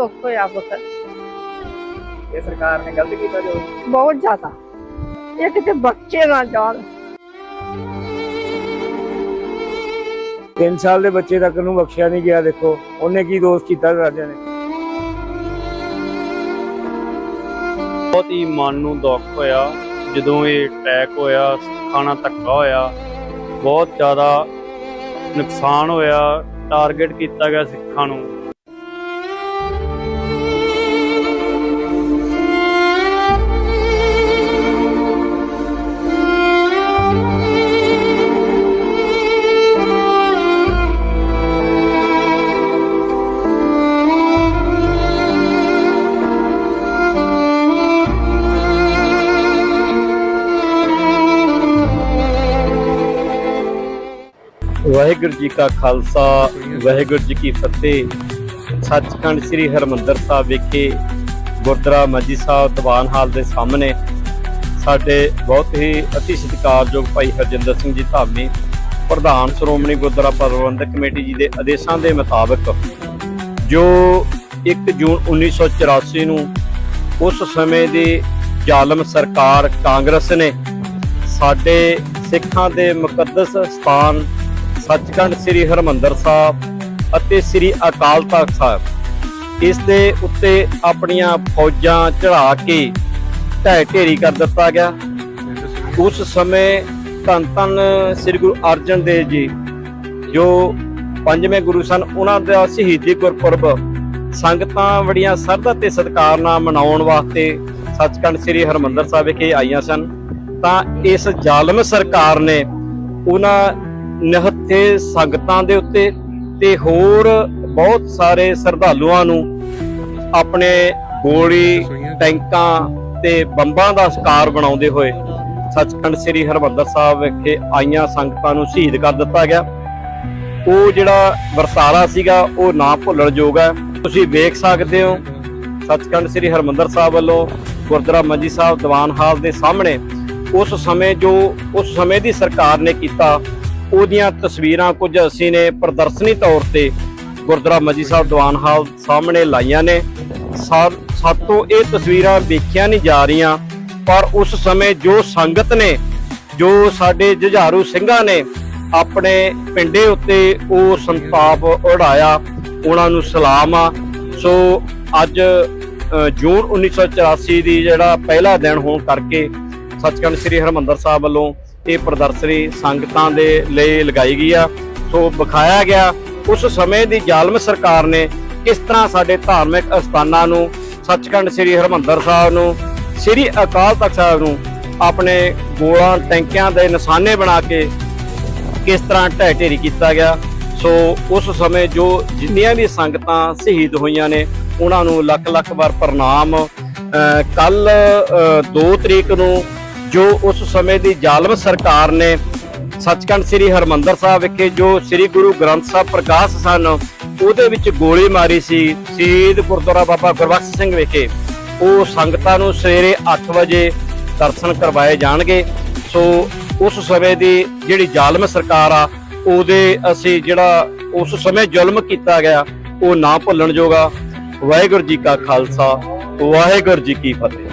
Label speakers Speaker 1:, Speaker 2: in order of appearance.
Speaker 1: ਹੋਇਆ ਪੁੱਤ
Speaker 2: ਇਹ ਸਰਕਾਰ ਨੇ ਗਲਤ ਕੀਤਾ ਜੋ
Speaker 1: ਬਹੁਤ ਜ਼ਿਆਦਾ ਇਹ ਕਿਤੇ ਬੱਚੇ ਨਾ ਜਾਣ
Speaker 3: 3 ਸਾਲ ਦੇ ਬੱਚੇ ਤੱਕ ਨੂੰ ਬਖਸ਼ਿਆ ਨਹੀਂ ਗਿਆ ਦੇਖੋ ਉਹਨੇ ਕੀ ਦੋਸ਼ ਕੀਤਾ ਰਾਜਾ ਨੇ
Speaker 4: ਬਹੁਤ ਹੀ ਮਨ ਨੂੰ ਦੁੱਖ ਹੋਇਆ ਜਦੋਂ ਇਹ ਅਟੈਕ ਹੋਇਆ ਖਾਣਾ ਧੱਕਾ ਹੋਇਆ ਬਹੁਤ ਜ਼ਿਆਦਾ ਨੁਕਸਾਨ ਹੋਇਆ ਟਾਰਗੇਟ ਕੀਤਾ ਗਿਆ ਸਿੱਖਾਂ ਨੂੰ ਵਾਹਿਗੁਰੂ ਜੀ ਕਾ ਖਾਲਸਾ, ਵਾਹਿਗੁਰੂ ਜੀ ਕੀ ਫਤਿਹ। ਸੱਚਖੰਡ ਸ੍ਰੀ ਹਰਮੰਦਰ ਸਾਹਿਬ ਵਿਖੇ ਗੁਰਦੁਆਰਾ ਮੰਜੀ ਸਾਹਿਬ ਦੀਵਾਨ ਹਾਲ ਦੇ ਸਾਹਮਣੇ ਸਾਡੇ ਬਹੁਤ ਹੀ ਅਤੀ ਸਤਿਕਾਰਯੋਗ ਭਾਈ ਹਰਜਿੰਦਰ ਸਿੰਘ ਜੀ ਧਾਮੀ, ਪ੍ਰਧਾਨ ਸ਼੍ਰੋਮਣੀ ਗੁਰਦੁਆਰਾ ਪ੍ਰਬੰਧਕ ਕਮੇਟੀ ਜੀ ਦੇ ਆਦੇਸ਼ਾਂ ਦੇ ਮੁਤਾਬਕ, ਜੋ 1 ਜੂਨ 1984 ਨੂੰ ਉਸ ਸਮੇਂ ਦੀ ਜ਼ਾਲਮ ਸਰਕਾਰ ਕਾਂਗਰਸ ਨੇ ਸਾਡੇ ਸਿੱਖਾਂ ਦੇ ਮੁਕੱਦਸ ਸਥਾਨ ਸੱਚਖੰਡ ਸ੍ਰੀ ਹਰਮੰਦਰ ਸਾਹਿਬ ਅਤੇ ਸ੍ਰੀ ਅਕਾਲ ਤਖਤ ਸਾਹਿਬ। ਇਸ ਦੇ ਉੱਤੇ ਆਪਣੀਆਂ ਫੌਜਾਂ ਚੜਾ ਕੇ ਢਹਿ ਢੇਰੀ ਕਰ ਦਿੱਤਾ ਗਿਆ। ਉਸ ਸਮੇਂ ਧੰਨ ਧੰਨ ਸ੍ਰੀ ਗੁਰੂ ਅਰਜਨ ਦੇਵ ਜੀ, ਜੋ ਪੰਜਵੇਂ ਗੁਰੂ ਸਨ, ਉਹਨਾਂ ਦਾ ਸ਼ਹੀਦੀ ਗੁਰਪੁਰਬ ਸੰਗਤਾਂ ਬੜੀਆਂ ਸਰਧਾ ਤੇ ਸਤਿਕਾਰ ਨਾਲ ਮਨਾਉਣ ਵਾਸਤੇ ਸੱਚਖੰਡ ਸ੍ਰੀ ਹਰਮੰਦਰ ਸਾਹਿਬ ਵਿਖੇ ਆਈਆਂ ਸਨ। ਤਾਂ ਇਸ ਜ਼ਾਲਮ ਸਰਕਾਰ ਨੇ ਉਹਨਾਂ ਨਿਹੱਥੇ ਸੰਗਤਾਂ ਦੇ ਉੱਤੇ ਤੇ ਹੋਰ ਬਹੁਤ ਸਾਰੇ ਸ਼ਰਧਾਲੂਆਂ ਨੂੰ ਆਪਣੇ ਗੋਲੀ ਟੈਂਕਾਂ ਤੇ ਬੰਬਾਂ ਦਾ ਸ਼ਿਕਾਰ ਬਣਾਉਂਦੇ ਹੋਏ ਸੱਚਖੰਡ ਸ੍ਰੀ ਹਰਮੰਦਰ ਸਾਹਿਬ ਵਿਖੇ ਆਈਆਂ ਸੰਗਤਾਂ ਨੂੰ ਸ਼ਹੀਦ ਕਰ ਦਿੱਤਾ ਗਿਆ। ਉਹ ਜਿਹੜਾ ਵਰਤਾਰਾ ਸੀਗਾ ਉਹ ਨਾ ਭੁੱਲਣ ਯੋਗ ਹੈ। ਤੁਸੀਂ ਵੇਖ ਸਕਦੇ ਹੋ ਸੱਚਖੰਡ ਸ੍ਰੀ ਹਰਮੰਦਰ ਸਾਹਿਬ ਵੱਲੋਂ ਗੁਰਦੁਆਰਾ ਮੰਜੀ ਸਾਹਿਬ ਦੀਵਾਨ ਹਾਲ ਦੇ ਸਾਹਮਣੇ ਉਸ ਸਮੇਂ ਜੋ ਉਸ ਸਮੇਂ ਦੀ ਸਰਕਾਰ ਨੇ ਕੀਤਾ ਉਹਦੀਆਂ ਤਸਵੀਰਾਂ ਕੁਝ ਅਸੀਂ ਨੇ ਪ੍ਰਦਰਸ਼ਨੀ ਤੌਰ ਤੇ ਗੁਰਦੁਆਰਾ ਮੰਜੀ ਸਾਹਿਬ ਦੀਵਾਨ ਹਾਲ ਸਾਹਮਣੇ ਲਾਈਆਂ ਨੇ। ਸਾ- ਸਾਤੋਂ ਇਹ ਤਸਵੀਰਾਂ ਵੇਖੀਆਂ ਨਹੀਂ ਜਾ ਰਹੀਆਂ ਪਰ ਉਸ ਸਮੇਂ ਜੋ ਸੰਗਤ ਨੇ ਜੋ ਸਾਡੇ ਜੁਝਾਰੂ ਸਿੰਘਾਂ ਨੇ ਆਪਣੇ ਪਿੰਡੇ ਉੱਤੇ ਉਹ ਸੰਤਾਪ ਉਡਾਇਆ ਉਹਨਾਂ ਨੂੰ ਸਲਾਮ ਆ। ਸੋ ਅੱਜ ਅ, ਜੂਨ 1984 ਦੀ ਜਿਹੜਾ ਪਹਿਲਾ ਦਿਨ ਹੋਣ ਕਰਕੇ ਸੱਚਖੰਡ ਸ੍ਰੀ ਹਰਮੰਦਰ ਸਾਹਿਬ ਵੱਲੋਂ ਇਹ ਪ੍ਰਦਰਸ਼ਨੀ ਸੰਗਤਾਂ ਦੇ ਲਈ ਲਗਾਈ ਗਈ ਆ। ਸੋ ਵਿਖਾਇਆ ਗਿਆ, ਉਸ ਸਮੇਂ ਦੀ ਜ਼ਾਲਮ ਸਰਕਾਰ ਨੇ ਕਿਸ ਤਰ੍ਹਾਂ ਸਾਡੇ ਧਾਰਮਿਕ ਅਸਥਾਨਾਂ ਨੂੰ, ਸੱਚਖੰਡ ਸ੍ਰੀ ਹਰਮੰਦਰ ਸਾਹਿਬ ਨੂੰ, ਸ੍ਰੀ ਅਕਾਲ ਤਖਤ ਸਾਹਿਬ ਨੂੰ, ਆਪਣੇ ਗੋਲਾਂ ਟੈਂਕਿਆਂ ਦੇ ਨਿਸ਼ਾਨੇ ਬਣਾ ਕੇ ਕਿਸ ਤਰ੍ਹਾਂ ਢਹਿ ਢੇਰੀ ਕੀਤਾ ਗਿਆ। ਸੋ ਉਸ ਸਮੇਂ ਜੋ ਜਿੰਨੀਆਂ ਵੀ ਸੰਗਤਾਂ ਸ਼ਹੀਦ ਹੋਈਆਂ ਨੇ, ਉਹਨਾਂ ਨੂੰ ਲੱਖ ਲੱਖ ਵਾਰ ਪ੍ਰਣਾਮ। ਕੱਲ 2 ਤਰੀਕ ਨੂੰ ਜੋ ਉਸ ਸਮੇਂ ਦੀ ਜ਼ਾਲਮ ਸਰਕਾਰ ਨੇ ਸੱਚਖੰਡ ਸ੍ਰੀ ਹਰਮੰਦਰ ਸਾਹਿਬ ਵਿਖੇ ਜੋ ਸ੍ਰੀ ਗੁਰੂ ਗ੍ਰੰਥ ਸਾਹਿਬ ਪ੍ਰਕਾਸ਼ ਸਨ, ਉਹਦੇ ਵਿੱਚ ਗੋਲੀ ਮਾਰੀ ਸੀ, ਸ਼ਹੀਦ ਗੁਰਦੁਆਰਾ ਬਾਬਾ ਗੁਰਬਖਸ਼ ਸਿੰਘ ਵਿਖੇ। ਉਹ ਸੰਗਤਾਂ ਨੂੰ ਸਵੇਰੇ 8 ਵਜੇ ਦਰਸ਼ਨ ਕਰਵਾਏ ਜਾਣਗੇ। ਸੋ ਉਸ ਸਮੇਂ ਦੀ ਜਿਹੜੀ ਜ਼ਾਲਮ ਸਰਕਾਰ ਆ, ਉਹਦੇ ਅਸੀਂ ਜਿਹੜਾ ਉਸ ਸਮੇਂ ਜ਼ੁਲਮ ਕੀਤਾ ਗਿਆ, ਉਹ ਨਾ ਭੁੱਲਣ ਜੋਗਾ। ਵਾਹਿਗੁਰੂ ਜੀ ਕਾ ਖਾਲਸਾ, ਵਾਹਿਗੁਰੂ ਜੀ ਕੀ ਫਤਿਹ।